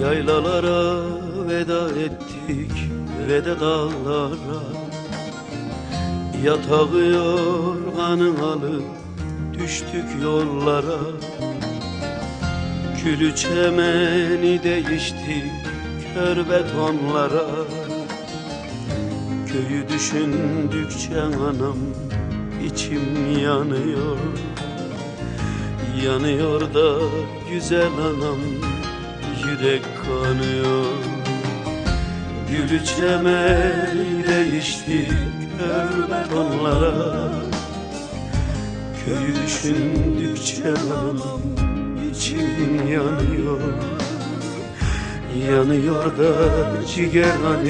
Yaylalara veda ettik ve de dağlara. Yatağı yorganın alıp düştük yollara. Külü çemeni değiştik kör betonlara. Köyü düşündükçe anam içim yanıyor. Yanıyor da güzel anam yürek kanıyor. Gülü çemeni değiştik kör betonlara Köyü düşündükçe anam içim yanıyor. Yanıyor da ciğer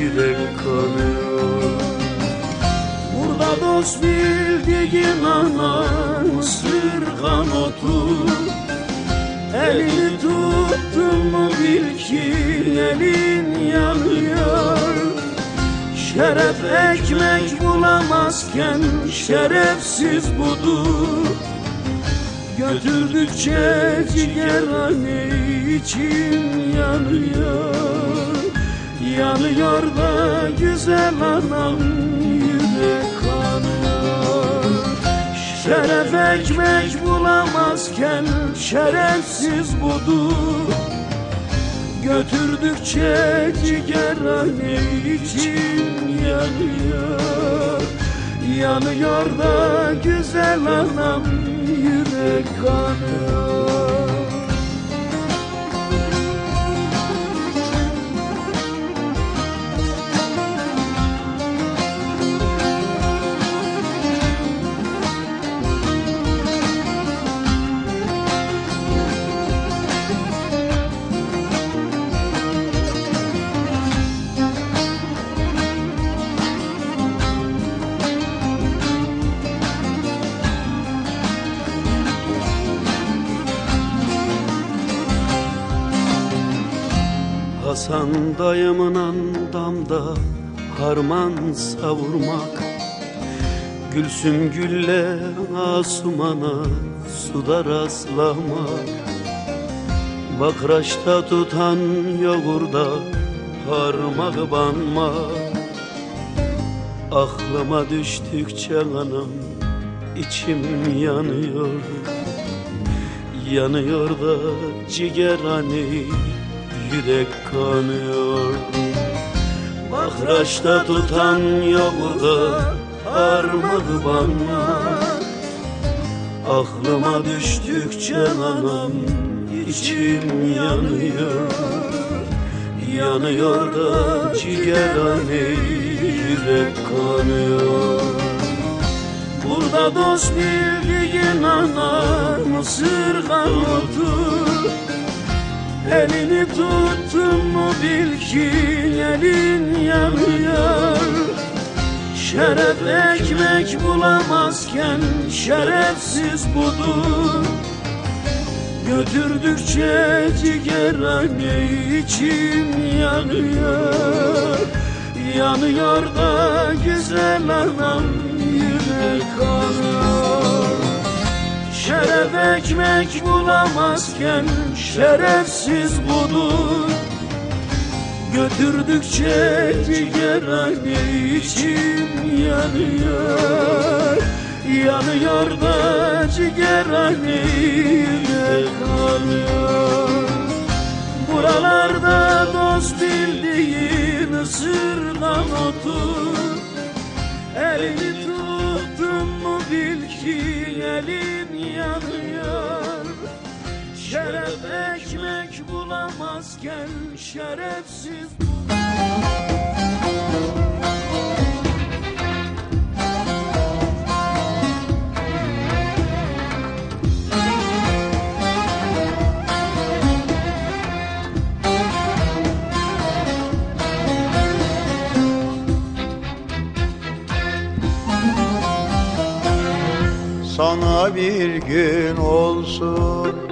yürek kanıyor. Burada dost bildiğin anan ısırgan otur Elini tuttun mu bil ki elin yanıyor. Şeref ekmek bulamazken şerefsiz budur. Götürdükçe ciğerhane içim yanıyor. Yanıyor da güzel anam yürek Şeref ekmek bulamazken şerefsiz budur. Götürdükçe ciğerhane içim yanıyor. Yanıyor da güzel anam yürek kanıyor Hasan dayımın damda harman savurmak. Gülsüm gülle asumana suda rastlamak. Bakraçta tutan yoğurda parmak banmak. Aklıma düştükçe anam içim yanıyor. Yanıyor da ciğer hani yürek kanıyor. Bakraçta tutan yoğurda parmak banmak Aklıma düştükçe anam içim yanıyor. Yanıyor da ciğerhane yürek kanıyor. Burada dost bildiğin anam ısırgan otur Elini tuttun mu bil ki elin yanıyor. Şeref ekmek bulamazken şerefsiz budur. Götürdükçe ciğerhane içim yanıyor. Yanıyor da güzel anam yürek kanıyor Şeref ekmek bulamazken şerefsiz budur. Götürdükçe ciğerhane içim yanıyor. Yanıyor da ciğerhane yürek kanıyor Buralarda dost bildiğin ısırgan otur. Elini ekmek bulamazken şerefsiz. Sana bir gün olsun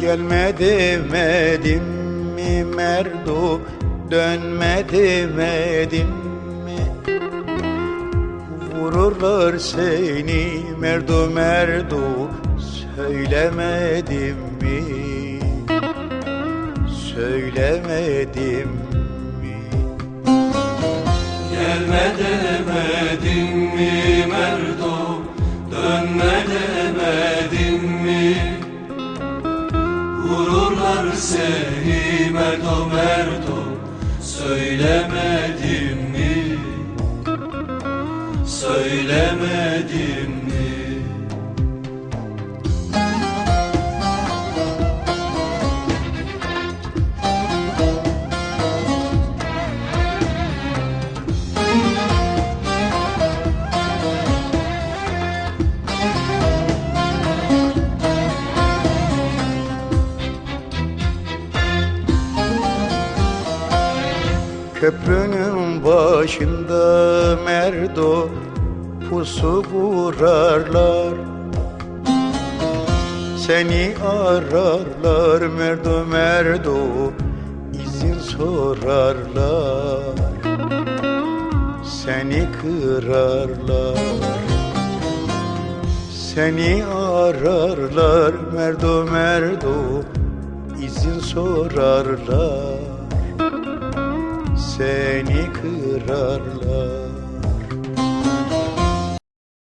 Gelme demedim mi merdo Dönme demedim mi? Vururlar seni merdo merdo Söylemedim mi? Söylemedim mi? Gelme demedim mi Merdo Dönme demedim Vururlar seni Merdo Merdo Söylemedim mi? Söylemedim Köprünün başında merdo pusu kurarlar Seni ararlar merdo merdo izin sorarlar. Seni kırarlar. Seni ararlar merdo merdo izin sorarlar seni kırarlar